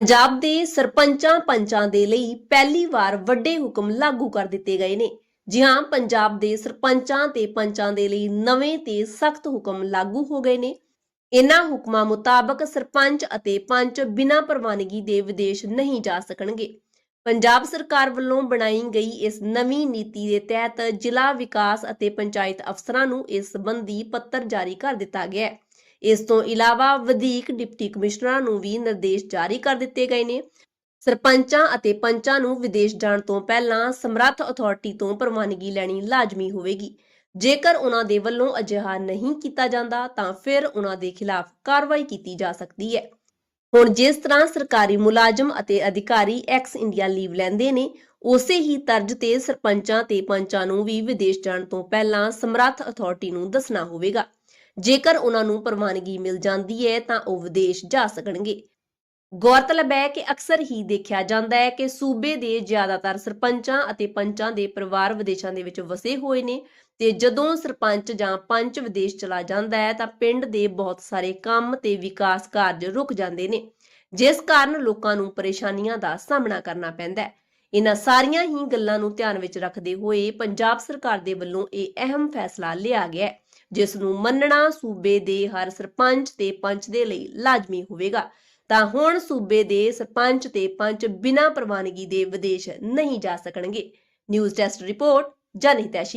ਪੰਜਾਬ ਦੇ ਸਰਪੰਚਾਂ ਪੰਚਾਂ ਦੇ ਲਈ ਪਹਿਲੀ ਵਾਰ ਵੱਡੇ ਹੁਕਮ ਲਾਗੂ ਕਰ ਦਿੱਤੇ ਗਏ ਨੇ। ਜੀ ਹਾਂ, ਪੰਜਾਬ ਦੇ ਸਰਪੰਚਾਂ ਤੇ ਪੰਚਾਂ ਦੇ ਲਈ ਨਵੇਂ ਤੇ ਸਖਤ ਹੁਕਮ ਲਾਗੂ ਹੋ ਗਏ ਨੇ। ਇਨ੍ਹਾਂ ਹੁਕਮਾਂ ਮੁਤਾਬਕ ਸਰਪੰਚ ਅਤੇ ਪੰਚ ਬਿਨਾਂ ਪ੍ਰਵਾਨਗੀ ਦੇ ਵਿਦੇਸ਼ ਨਹੀਂ ਜਾ ਸਕਣਗੇ। ਪੰਜਾਬ ਸਰਕਾਰ ਵੱਲੋਂ ਬਣਾਈ ਗਈ ਇਸ ਨਵੀਂ ਨੀਤੀ ਦੇ ਤਹਿਤ ਜ਼ਿਲ੍ਹਾ ਵਿਕਾਸ ਅਤੇ ਪੰਚਾਇਤ ਅਫਸਰਾਂ ਨੂੰ ਇਸ ਸੰਬੰਧੀ ਪੱਤਰ ਜਾਰੀ ਕਰ ਦਿੱਤਾ ਗਿਆ ਹੈ। ਇਸ ਤੋਂ ਇਲਾਵਾ ਵਧੀਕ ਡਿਪਟੀ ਕਮਿਸ਼ਨਰਾਂ ਨੂੰ ਵੀ ਨਿਰਦੇਸ਼ ਜਾਰੀ ਕਰ ਦਿੱਤੇ ਗਏ ਨੇ। ਸਰਪੰਚਾਂ ਅਤੇ ਪੰਚਾਂ ਨੂੰ ਵਿਦੇਸ਼ ਜਾਣ ਤੋਂ ਪਹਿਲਾਂ ਸਮਰੱਥ ਅਥਾਰਟੀ ਤੋਂ ਪ੍ਰਵਾਨਗੀ ਲੈਣੀ ਲਾਜ਼ਮੀ ਹੋਵੇਗੀ। ਜੇਕਰ ਉਹਨਾਂ ਦੇ ਵੱਲੋਂ ਅਜਿਹਾ ਨਹੀਂ ਕੀਤਾ ਜਾਂਦਾ ਤਾਂ ਫਿਰ ਉਹਨਾਂ ਦੇ ਖਿਲਾਫ ਕਾਰਵਾਈ ਕੀਤੀ ਜਾ ਸਕਦੀ ਹੈ। ਹੁਣ ਜਿਸ ਤਰ੍ਹਾਂ ਸਰਕਾਰੀ ਮੁਲਾਜ਼ਮ ਅਤੇ ਅਧਿਕਾਰੀ ਐਕਸ ਇੰਡੀਆ ਲੀਵ ਲੈਂਦੇ ਨੇ, ਉਸੇ ਹੀ ਤਰਜ਼ ਤੇ ਸਰਪੰਚਾਂ ਤੇ ਪੰਚਾਂ ਨੂੰ ਵੀ ਵਿਦੇਸ਼ ਜਾਣ ਤੋਂ ਪਹਿਲਾਂ ਸਮਰੱਥ ਅਥਾਰਟੀ ਨੂੰ ਦੱਸਣਾ ਹੋਵੇਗਾ। ਜੇਕਰ ਉਹਨਾਂ ਨੂੰ ਪ੍ਰਵਾਨਗੀ ਮਿਲ ਜਾਂਦੀ ਹੈ, ਤਾਂ ਉਹ ਵਿਦੇਸ਼ ਜਾ ਸਕਣਗੇ। ਗੌਰਤਲਬ ਹੈ ਕਿ ਅਕਸਰ ਹੀ ਦੇਖਿਆ ਜਾਂਦਾ ਹੈ ਕਿ ਸੂਬੇ ਦੇ ਜ਼ਿਆਦਾਤਰ ਸਰਪੰਚਾਂ ਅਤੇ ਪੰਚਾਂ ਦੇ ਪਰਿਵਾਰ ਵਿਦੇਸ਼ਾਂ ਦੇ ਵਿੱਚ ਵਸੇ ਹੋਏ ਨੇ ਤੇ ਜਦੋਂ ਸਰਪੰਚ ਜਾਂ ਪੰਚ ਵਿਦੇਸ਼ ਚਲਾ ਜਾਂਦਾ ਹੈ ਤਾਂ ਪਿੰਡ ਦੇ ਬਹੁਤ ਸਾਰੇ ਕੰਮ ਤੇ ਵਿਕਾਸ ਕਾਰਜ ਰੁਕ ਜਾਂਦੇ ਨੇ, ਜਿਸ ਕਾਰਨ ਲੋਕਾਂ ਨੂੰ ਪਰੇਸ਼ਾਨੀਆਂ ਦਾ ਸਾਹਮਣਾ ਕਰਨਾ ਪੈਂਦਾ ਹੈ। ਇਹਨਾਂ ਸਾਰੀਆਂ ਹੀ ਗੱਲਾਂ ਨੂੰ ਧਿਆਨ ਵਿੱਚ ਰੱਖਦੇ ਹੋਏ ਪੰਜਾਬ ਸਰਕਾਰ ਦੇ ਵੱਲੋਂ ਇਹ ਅਹਿਮ ਫੈਸਲਾ ਲਿਆ ਗਿਆ ਹੈ, ਜਿਸ ਨੂੰ ਮੰਨਣਾ ਸੂਬੇ ਦੇ ਹਰ ਸਰਪੰਚ ਤੇ ਪੰਚ ਦੇ ਲਈ ਲਾਜ਼ਮੀ ਹੋਵੇਗਾ। ਤਾਂ ਹੁਣ ਸੂਬੇ ਦੇ ਸਰਪੰਚ ਤੇ ਪੰਚ ਬਿਨਾਂ ਪ੍ਰਵਾਨਗੀ ਦੇ ਵਿਦੇਸ਼ ਨਹੀਂ ਜਾ ਸਕਣਗੇ। News desk report ਜਨਹਿਤੈਸ਼ੀ